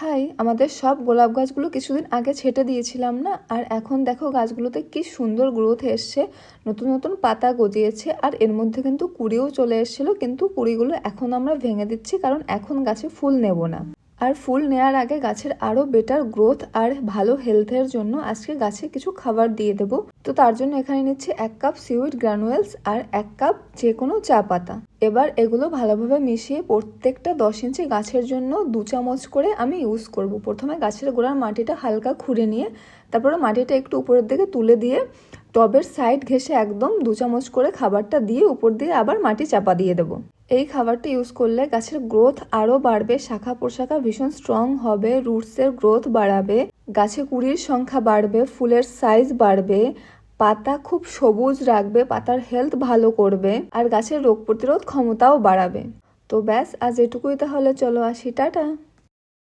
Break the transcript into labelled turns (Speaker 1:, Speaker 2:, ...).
Speaker 1: High আমাদের সব গোলাপ গাছগুলো কিছুদিন আগে ছেটে দিয়েছিলাম না? আর এখন দেখো গাছগুলোতে কি সুন্দর গ্রোথ এসছে। নতুন নতুন পাতা গজিয়েছে আর এর মধ্যে কিন্তু কুড়িও চলে এসেছিল, কিন্তু কুড়িগুলো এখন আমরা ভেঙে দিচ্ছি কারণ এখন গাছে ফুল নেব না। আর ফুল নেওয়ার আগে গাছের আরও বেটার গ্রোথ আর ভালো হেলথের জন্য আজকে গাছে কিছু খাবার দিয়ে দেবো। তো তার জন্য এখানে নিচ্ছি এক কাপ সিউইড গ্রানুয়েলস আর এক কাপ যে কোনো চা পাতা। এবার এগুলো ভালোভাবে মিশিয়ে প্রত্যেকটা দশ ইঞ্চি গাছের জন্য দু চামচ করে আমি ইউজ করব। প্রথমে গাছের গোড়ার মাটিটা হালকা খুঁড়ে নিয়ে, তারপরে মাটিটা একটু উপরের দিকে তুলে দিয়ে টবের সাইড ঘেসে একদম দু চামচ করে খাবারটা দিয়ে উপর দিয়ে আবার মাটি চাপা দিয়ে দেবো। এই খাবারটি ইউজ করলে গাছের গ্রোথ আরও বাড়বে, শাখা প্রশাখা ভীষণ স্ট্রং হবে রুটসের গ্রোথ বাড়াবে, গাছে কুড়ির সংখ্যা বাড়বে, ফুলের সাইজ বাড়বে, পাতা খুব সবুজ রাখবে, পাতার হেলথ ভালো করবে, আর গাছের রোগ প্রতিরোধ ক্ষমতাও বাড়াবে। তো ব্যাস, আজ এটুকুই তাহলে, চলো আসি, টাটা।